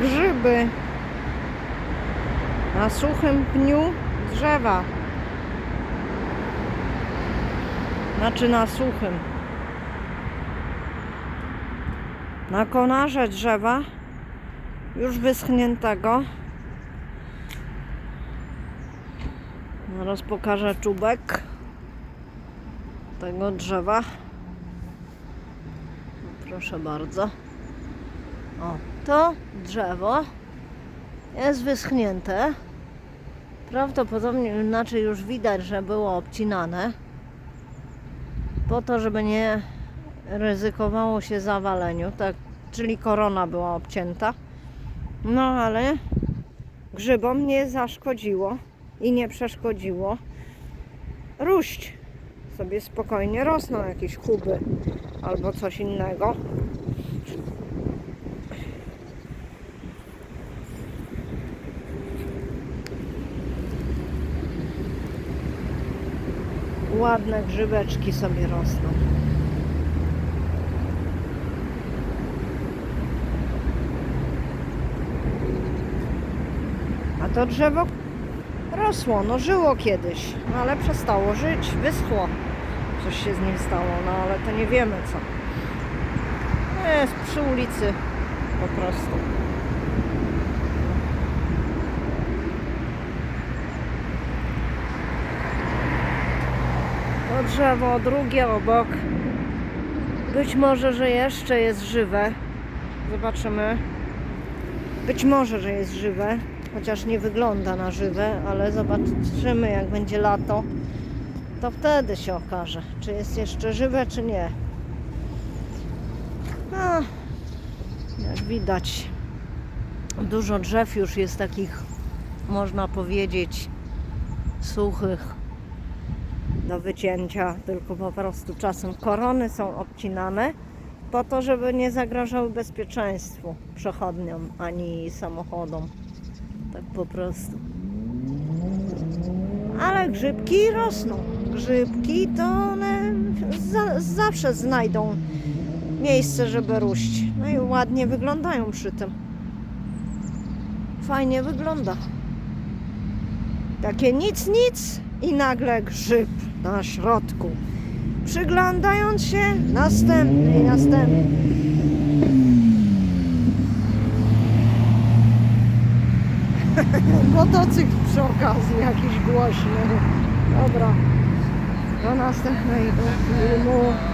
grzyby. Na suchym pniu drzewa. Znaczy na suchym. Na konarze drzewa już wyschniętego. Zaraz pokażę czubek tego drzewa. Proszę bardzo. O, to drzewo jest wyschnięte. Prawdopodobnie inaczej już widać, że było obcinane. Po to, żeby nie ryzykowało się zawaleniu, tak, czyli korona była obcięta. No ale grzybom nie zaszkodziło i nie przeszkodziło róść. Sobie spokojnie rosną jakieś kuby albo coś innego. Ładne grzybeczki sobie rosną. A to drzewo rosło, no żyło kiedyś, no ale przestało żyć, wyschło. Coś się z nim stało, no ale to nie wiemy co. No jest przy ulicy po prostu. Drzewo, drugie obok. Być może, że jeszcze jest żywe. Zobaczymy. Być może, że jest żywe, chociaż nie wygląda na żywe, ale zobaczymy jak będzie lato, to wtedy się okaże, czy jest jeszcze żywe, czy nie. No, jak widać, dużo drzew już jest takich, można powiedzieć, suchych do wycięcia, tylko po prostu czasem korony są obcinane po to, żeby nie zagrażały bezpieczeństwu przechodniom ani samochodom. Tak po prostu. Ale grzybki rosną. Grzybki to one za, zawsze znajdą miejsce, żeby róść. No i ładnie wyglądają przy tym. Fajnie wygląda. Takie nic, nic i nagle grzyb na środku. Przyglądając się, następny i następny. Motocykl przy okazji jakiś głośny. Dobra. Do następnego filmu.